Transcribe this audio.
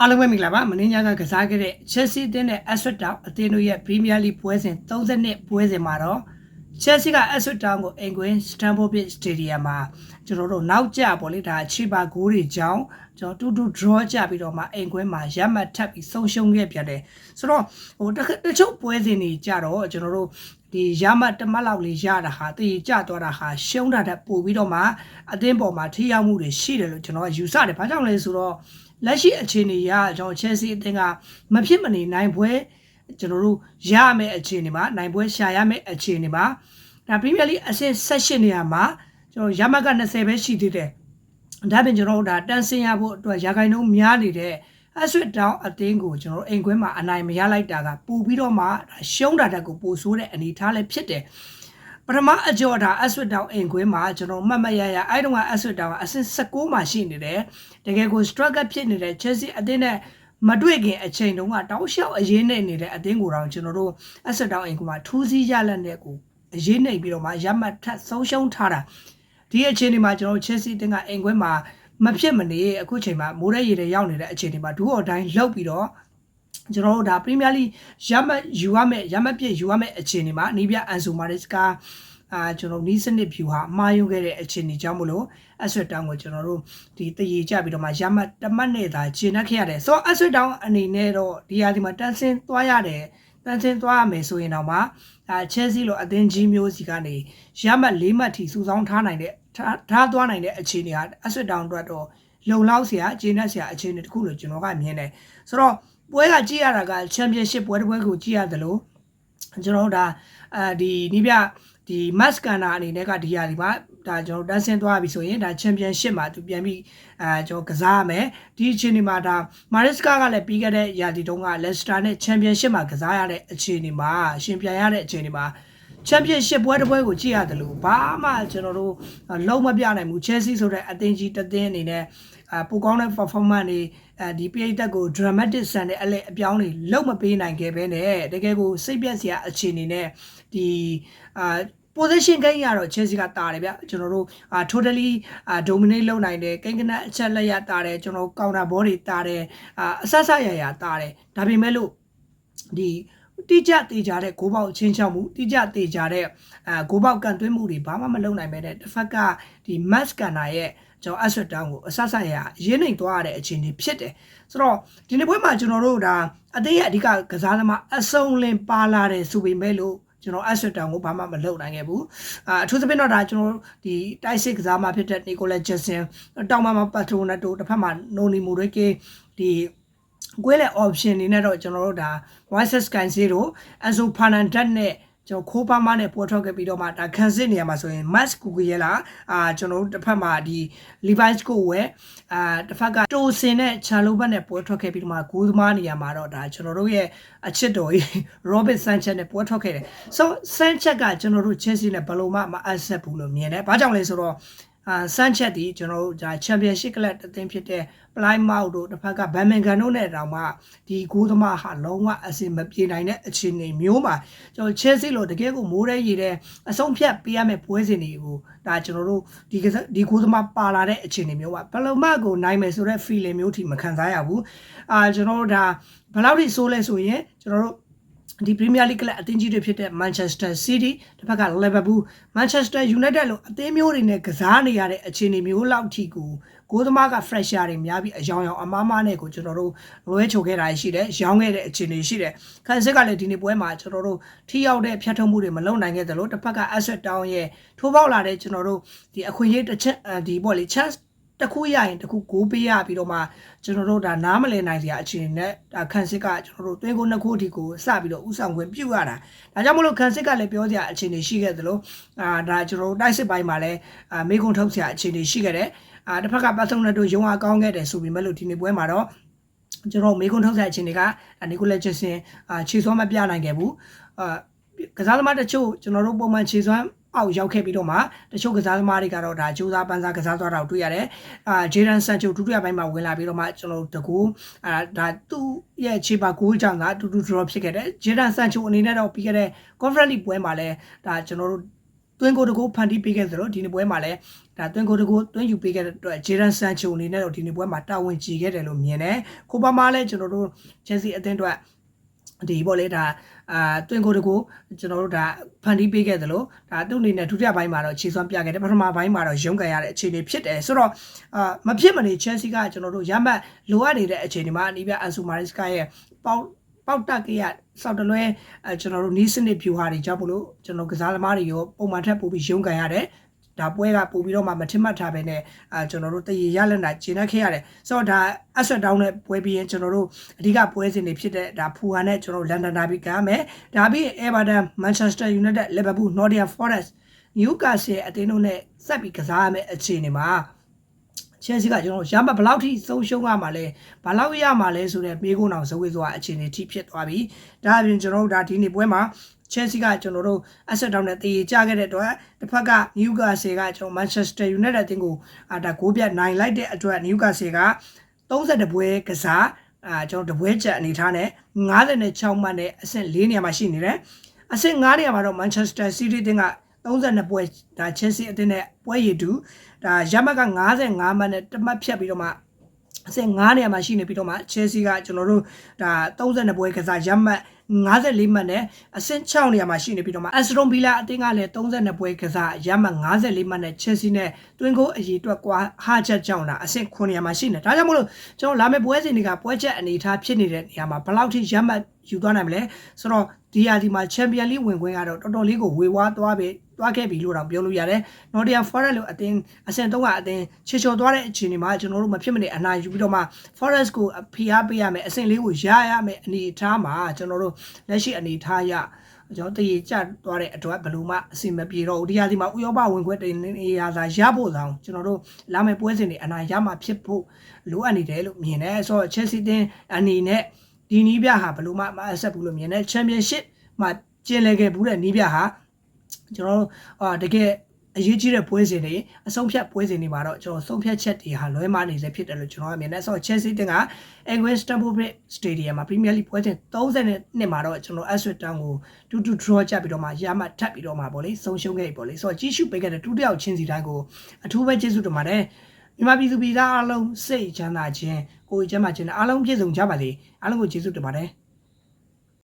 အားလုံးပဲမင်္ဂလာပါမင်းညကကစားခဲ့တဲ့ Chelsea အသင်းနဲ့ Aston Town အသင်းတို့ရဲ့ Premier League ပွဲစဉ်32ပွဲစဉ်မှာတော့ Chelsea က Aston Town ကိုအင်ကွင်း Stamford Bridge Stadium မှာကျွန်တော်တို့နောက်ကျပေါ့လေဒါချီပါဂိုးတွေကြောင်းကျွန်တော်တူတူ draw ကြပြီးတော့မှအင်ကွင်းမှာရမှတ်ထပ်ပြီးဆုံးရှုံးခဲ့ပြန်တယ်ဆိုတော့ဟိုတခတချို့ပွဲစဉ်တွေကြတော့ကျွန်တော်တို့ ဒီရမတ်တမတ်လောက်လေးရတာဟာတည်ကြသွားတာဟာရှုံးတာတက်ပို့ပြီးတော့မှအသင်းပေါ်မှာထိရောက်မှုတွေရှိတယ်လို့ကျွန်တော်ကယူဆတယ်။ဘာကြောင့်လဲဆိုတော့လက်ရှိအခြေအနေရကျွန်တော် Chelsea အသင်းကမဖြစ်မနေနိုင်ပွဲကျွန်တော်တို့ရမယ့်အခြေအနေမှာနိုင်ပွဲရှာရမယ့်အခြေအနေမှာဒါ Premier League အဆင့်16နေရာမှာကျွန်တော်ရမတ်က20ပဲရှိသေးတယ်။ဒါပြင်ကျွန်တော်တို့ဒါတန်ဆင်ရဖို့အတွက်ရာခိုင်နှုန်းများနေတဲ့ အဆွတ်တောင်းအသင်းကိုကျွန်တော်တို့အိမ်ခွင်းမှာအနိုင်မရလိုက်တာကပို့ပြီးတော့မှရှုံးတာတက်ကိုပို့ဆိုးတဲ့အနေထားလည်းဖြစ်တယ်ပထမအကြော်တာအဆွတ်တောင်းအိမ်ခွင်းမှာကျွန်တော်မှတ်မရရအဲ့တုန်းကအဆွတ်တောင်းကအဆင့်16မှာရှိနေတယ်တကယ်ကို struggle ဖြစ်နေတဲ့ Chelsea အသင်းနဲ့မတွေ့ခင်အချိန်တုန်းကတောက်လျှောက်အရေးနေနေတဲ့အသင်းကိုတော့ကျွန်တော်တို့အဆွတ်တောင်းအိမ်ခွင်းမှာထူးစီးရလက်နဲ့ကိုအရေးနေပြီးတော့မှရမှတ်ထပ်ဆုံးရှုံးထားတာဒီအချိန်ဒီမှာကျွန်တော် Chelsea အသင်းကအိမ်ခွင်းမှာ မဖြစ်မနေအခုချိန်မှာမိုးရဲရေတွေရောက်နေတဲ့အခြေအနေမှာဒူအော်တိုင်းလှုပ်ပြီးတော့ကျွန်တော်တို့ဒါပရီးမီးယားလိရမတ်ယူရမယ်ရမတ်ပြည့်ယူရမယ်အခြေအနေမှာနီးပြအန်ဆိုမာရစ်ကာအာကျွန်တော်နီးစနစ်ဖြူဟာအမှားယွင်းခဲ့တဲ့အခြေအနေကြောင့်မလို့အဆွတ်တောင်းကိုကျွန်တော်တို့ဒီတရေကြပြီးတော့မှရမတ်တမတ်နဲ့သာဂျင်းနှက်ခဲ့ရတယ်ဆိုတော့အဆွတ်တောင်းအနေနဲ့တော့ဒီဟာဒီမှာတန်ဆင်းသွားရတယ်တန်ဆင်းသွားရမယ်ဆိုရင်တော့မှအဲချဲစီလိုအသင်းကြီးမျိုးစီကနေရမတ်၄မှတ်ထိစုဆောင်းထားနိုင်တဲ့ ထားသွားနိုင်တဲ့အခြေအနေဟာအဆွတ်တောင်းအတွက်တော့လုံလောက်စရာဂျင်းနှက်စရာအခြေအနေတစ်ခုလို့ကျွန်တော်ကမြင်တယ်ဆိုတော့ပွဲကကြည့်ရတာကချန်ပီယံရှစ်ပွဲတစ်ပွဲကိုကြည့်ရတယ်လို့ကျွန်တော်တို့ဒါအဲဒီနီးပြဒီ mass scanner အနေနဲ့ကဒီဟာဒီမှာဒါကျွန်တော်တန်းဆင်းသွားပြီဆိုရင်ဒါချန်ပီယံရှစ်မှာသူပြန်ပြီးအဲကျွန်တော်ကစားရမယ်ဒီအချိန်ဒီမှာဒါမာရစ်ကာကလည်းပြီးခဲ့တဲ့ရာသီတုန်းကလက်စတာနဲ့ချန်ပီယံရှစ်မှာကစားရတဲ့အခြေအနေမှာရှင်ပြန်ရတဲ့အခြေအနေမှာ ချန်ပီယံရှစ်ပွဲတစ်ပွဲကိုကြည့်ရတယ်လို့ဘာမှကျွန်တော်တို့လုံးမပြနိုင်ဘူး Chelsea ဆိုတဲ့အသင်းကြီးတသင်းအနေနဲ့အပိုကောင်းတဲ့ performance တွေအဲဒီပိတ်သက်ကို dramatic ဆန်တဲ့အလဲအပြောင်းတွေလုံးမပေးနိုင်ခဲ့ပဲနဲ့တကယ်ကိုစိတ်ပြက်စရာအခြေအနေနဲ့ဒီအာ position ကိန်းရတော့ Chelsea ကတာတယ်ဗျကျွန်တော်တို့အာ totally dominate လုပ်နိုင်တယ်ကိန်းကနအချက်လက်ရတာတယ်ကျွန်တော် counter ball တွေတာတယ်အာအဆဆရရတာတယ်ဒါပေမဲ့လို့ဒီ တိကျတေချာတဲ့ဂိုးပေါက်ချင်းချောက်မှုတိကျတေချာတဲ့အဲဂိုးပေါက်ကန်သွင်းမှုတွေဘာမှမလုပ်နိုင်ပဲတဲ့တစ်ဖက်ကဒီ match ကန်နာရဲ့ကျွန်တော်အဆွတ်တောင်းကိုအဆဆရရင်းနေသွားရတဲ့အခြေအနေဖြစ်တယ်ဆိုတော့ဒီနေ့ပွဲမှာကျွန်တော်တို့ဒါအသေးရဲ့အဓိကကစားသမားအစုံလင်ပါလာတယ်ဆိုပေမဲ့လို့ကျွန်တော်အဆွတ်တောင်ကိုဘာမှမလုပ်နိုင်ခဲ့ဘူးအာအထူးသဖြင့်တော့ဒါကျွန်တော်ဒီတိုက်စစ်ကစားမှာဖြစ်တဲ့နီကိုလာဂျက်ဆင်တောင်မှာပတ်ထရိုနက်တိုတစ်ဖက်မှာနိုနီမိုရိကေဒီ ကွဲလေ option နေနဲ့တော့ကျွန်တော်တို့ဒါ Voices Cancelo Enzo Fernandez နဲ့ကျွန်တော်ခိုးပါမနဲ့ပေါ်ထွက်ခဲ့ပြီးတော့မှဒါခံစစ်နေရမှာဆိုရင် Max Cucurella အာကျွန်တော်တို့တစ်ဖက်မှာဒီ Levi's ကိုဝယ်အာတစ်ဖက်ကတိုစင်နဲ့ချာလိုဘတ်နဲ့ပေါ်ထွက်ခဲ့ပြီးတော့မှဂိုးသမားနေရာမှာတော့ဒါကျွန်တော်တို့ရဲ့အချစ်တော်ကြီး Robert Sanchez နဲ့ပေါ်ထွက်ခဲ့တယ်။ So Sanchez ကကျွန်တော်တို့ Chelsea နဲ့ဘယ်လိုမှမအပ်ဆက်ဘူးလို့မြင်တယ်။ဘာကြောင့်လဲဆိုတော့ အာဆန်ချက်ဒီကျွန်တော်တို့ဒါချန်ပီယံရှစ်ကလပ်အသင်းဖြစ်တဲ့ပလိုင်းမောက်တို့တစ်ဖက်ကဘန်မင်ကန်တို့နဲ့တောင်မှဒီဂိုးသမားဟာလုံးဝအစင်မပြေနိုင်တဲ့အခြေအနေမျိုးမှာကျွန်တော်ချဲစီလိုတကယ်ကိုမိုးရဲရည်တဲ့အဆုံးဖြတ်ပေးရမယ့်ပွဲစဉ်တွေကိုဒါကျွန်တော်တို့ဒီဒီဂိုးသမားပါလာတဲ့အခြေအနေမျိုးပါဘယ်လိုမှကိုနိုင်မယ်ဆိုတဲ့ feeling မျိုးထိမခံစားရဘူးအာကျွန်တော်တို့ဒါဘယ်လောက်ထိဆိုးလဲဆိုရင်ကျွန်တော်တို့ ဒီ Premier League ကလပ်အသင်းကြီးတွေဖြစ်တဲ့ Manchester City တစ်ဖက်က Liverpool Manchester United လို့အသင်းမျိုးတွေနဲ့ကစားနေရတဲ့အခြေအနေမျိုးလောက်ထိကိုကိုသမားက fresher တွေများပြီးအယောင်ယောင်အမားမားနဲ့ကိုကျွန်တော်တို့လွဲချိုခဲ့တာရှိတယ်ရောင်းခဲ့တဲ့အခြေအနေရှိတယ်ခန်းစစ်ကလည်းဒီနေ့ပွဲမှာကျွန်တော်တို့ထိရောက်တဲ့ဖြတ်ထုတ်မှုတွေမလုပ်နိုင်ခဲ့သလိုတစ်ဖက်က asset down ရဲ့ထိုးပေါက်လာတဲ့ကျွန်တော်တို့ဒီအခွင့်အရေးတစ်ချက်ဒီပေါ့လေ chance တခုရရင်တခုကိုပေးရပြီးတော့မှကျွန်တော်တို့ဒါနားမလည်နိုင်စရာအခြေအနေနဲ့ဒါခန်းစစ်ကကျွန်တော်တို့တွင်းကိုနှစ်ခုအထိကိုစပြီးတော့ဥဆောင်ခွင့်ပြုရတာဒါကြောင့်မလို့ခန်းစစ်ကလည်းပြောစရာအခြေအနေရှိခဲ့သလိုအာဒါကျွန်တော်တို့တိုက်စစ်ပိုင်းမှာလည်းအာမေကွန်ထုတ်စရာအခြေအနေရှိခဲ့တယ်အာတစ်ဖက်ကပတ်သုံးနဲ့တို့ရုံအားကောင်းခဲ့တယ်ဆိုပြီးမဲ့လို့ဒီနေ့ပွဲမှာတော့ကျွန်တော်မေကွန်ထုတ်စရာအခြေအနေကနီကိုလက်ဂျက်ဆင်အာခြေစွမ်းမပြနိုင်ခဲ့ဘူးအာကစားသမားတချို့ကျွန်တော်တို့ပုံမှန်ခြေစွမ်း အောက်ရောက်ခဲ့ပြီးတော့မှတချို့ကစားသမားတွေကတော့ဒါကြိုးစားပန်းစားကစားသွားတာကိုတွေ့ရတယ်။အာဂျေဒန်ဆန်ချိုဒုတိယပိုင်းမှာဝင်လာပြီးတော့မှကျွန်တော်တို့တကူအာဒါသူ့ရဲ့ခြေပါဂိုးကြောင့်ကတူတူ draw ဖြစ်ခဲ့တယ်။ဂျေဒန်ဆန်ချိုအနေနဲ့တော့ပြီးခဲ့တဲ့ conference league ပွဲမှာလည်းဒါကျွန်တော်တို့တွင်းကိုတကူဖန်တီးပေးခဲ့သလိုဒီနေ့ပွဲမှာလည်းဒါတွင်းကိုတကူတွင်းယူပေးခဲ့တဲ့အတွက်ဂျေရန်ဆန်ချိုအနေနဲ့တော့ဒီနေ့ပွဲမှာတာဝန်ကြီးခဲ့တယ်လို့မြင်တယ်ကိုပါမာလည်းကျွန်တော်တို့ချက်စီအသင်းအတွက် ဒီပေါ့လေဒါအာတွင်ကိုတကူကျွန်တော်တို့ဒါဖန်တီးပေးခဲ့သလိုဒါသူ့အနေနဲ့ဒုတိယပိုင်းမှာတော့ခြေစွမ်းပြခဲ့တယ်ပထမပိုင်းမှာတော့ရုန်းကန်ရတဲ့အခြေအနေဖြစ်တယ်ဆိုတော့အာမဖြစ်မနေ Chelsea ကကျွန်တော်တို့ရမှတ်လိုအပ်နေတဲ့အခြေအနေမှာအနီးပြအန်ဆူမာရစ်ကရဲ့ပေါက်ပေါက်တက်ကြီးရစောက်တလွဲအဲကျွန်တော်တို့နီးစနစ်ဖြူဟာတွေကြောင့်မလို့ကျွန်တော်ကစားသမားတွေရောပုံမှန်ထက်ပိုပြီးရုန်းကန်ရတယ် ဒါပွဲကပို့ပြီးတော့မှမထင်မှတ်ထားပဲနဲ့အာကျွန်တော်တို့တရေရလက်နာကျင်းနှက်ခဲ့ရတယ်ဆိုတော့ဒါအဆွတ်တောင်းနဲ့ပွဲပြီးရင်ကျွန်တော်တို့အဓိကပွဲစဉ်တွေဖြစ်တဲ့ဒါဖူဟန်နဲ့ကျွန်တော်တို့လန်ဒန်ဒါဘီကမ်းမယ်ဒါပြီးအေဗာတန်မန်ချက်စတာယူနိုက်တက်လီဗာပူးနော်ဒီယာဖော်ရက်စ်နယူကာဆယ်အတင်းတို့နဲ့ဆက်ပြီးကစားရမယ့်အခြေအနေမှာ ချယ်ဆီကကျွန်တော်ရမဘယ်လောက်ထိဆုံးရှုံးရမှာလဲဘယ်လောက်ရမှာလဲဆိုတဲ့မေးခွန်းအောင်ဇဝေဇွာအခြေအနေထိဖြစ်သွားပြီဒါအပြင်ကျွန်တော်တို့ဒါဒီနေ့ပွဲမှာချယ်ဆီကကျွန်တော်တို့အဆက်တောင်းနဲ့တည်ကြခဲ့တဲ့အတွက်တစ်ဖက်ကနယူကာဆယ်ကကျွန်တော်မန်ချက်စတာယူနိုက်တက်အသင်းကိုအာဒါဂိုးပြတ်နိုင်လိုက်တဲ့အတွက်နယူကာဆယ်က32ပွဲကစားအာကျွန်တော်တပွဲချက်အနေထားနဲ့56မှတ်နဲ့အဆင့်4နေရာမှာရှိနေတယ်အဆင့်9နေရာမှာတော့မန်ချက်စတာစီးတီးတင်းက 32ပွဲဒါချက်ဆီအသင်းနဲ့ပွဲရည်တူဒါရမက်က55မှတ်နဲ့တမတ်ဖြတ်ပြီးတော့မှအဆင့်9နေရာမှာရှိနေပြီးတော့မှ Chelsea ကကျွန်တော်တို့ဒါ32ပွဲကစားရမတ်54မှတ်နဲ့အဆင့်6နေရာမှာရှိနေပြီးတော့မှ Aston Villa အသင်းကလည်း32ပွဲကစားရမတ်54မှတ်နဲ့ Chelsea နဲ့တွင်ကိုအရေးအတွက်ကွာဟာချက်ကြောင့်လားအဆင့်9နေရာမှာရှိနေဒါကြောင့်မလို့ကျွန်တော်လာမယ့်ပွဲစဉ်တွေကပွဲချက်အနေအထားဖြစ်နေတဲ့နေရာမှာဘယ်လောက်ထိရမတ် ယူသွားနိုင်မလဲဆိုတော့ဒီယာဒီမှာ Champion League ဝင်ခွင့်ကတော့တော်တော်လေးကိုဝေဝါးသွားပြီသွားခဲ့ပြီလို့တော့ပြောလို့ရတယ်။ Nottingham Forest လို့အတင်းအဆင့်3ကအတင်းချေချော်သွားတဲ့အခြေအနေမှာကျွန်တော်တို့မဖြစ်မနေအနာယူပြီးတော့မှ Forest ကိုဖိအားပေးရမယ်အဆင့်လေးကိုရရမယ်အနေအထားမှာကျွန်တော်တို့လက်ရှိအနေအထားရကျွန်တော်တည်ကြသွားတဲ့အတွက်ဘယ်လိုမှအဆင်မပြေတော့ဘူးဒီဟာဒီမှာဥရောပဝင်ခွင့်တင်နေရတာရဖို့ဆောင်ကျွန်တော်တို့လာမယ့်ပွဲစဉ်တွေအနာရမှာဖြစ်ဖို့လိုအပ်နေတယ်လို့မြင်တယ်ဆိုတော့ Chelsea တင်းအနေနဲ့ ဒီနီးပြဟာဘယ်လိုမှမအဆက်ဘူးလို့မြင်တယ် Championship မှာကျင်းလဲခဲ့ဘူးတဲ့နီးပြဟာကျွန်တော်တို့အာတကယ်အရေးကြီးတဲ့ပွဲစဉ်တွေအဆုံးဖြတ်ပွဲစဉ်တွေမှာတော့ကျွန်တော်ဆုံးဖြတ်ချက်တွေဟာလွဲမှားနေစေဖြစ်တယ်လို့ကျွန်တော်အမြင်နဲ့ဆိုတော့ Chelsea တင်က English Stamford Bridge Stadium မှာ Premier League ပွဲစဉ်30နှစ်မှာတော့ကျွန်တော် Ipswich Town ကို2-2 draw ကြပြီးတော့မှရမှထပ်ပြီးတော့မှပေါ့လေဆုံးရှုံးခဲ့ပြီပေါ့လေဆိုတော့ကြီးစုပေးခဲ့တဲ့တူတယောက်ချင်းစီတိုင်းကိုအထူးပဲကျေးဇူးတင်ပါတယ် မြန်မာပြည်သူပြည်သားအားလုံးစိတ်ချမ်းသာခြင်းကိုယ်ကျမ်းမာခြင်းနဲ့အားလုံးပြည့်စုံကြပါစေအားလုံးကိုကျေးဇူးတင်ပါတယ်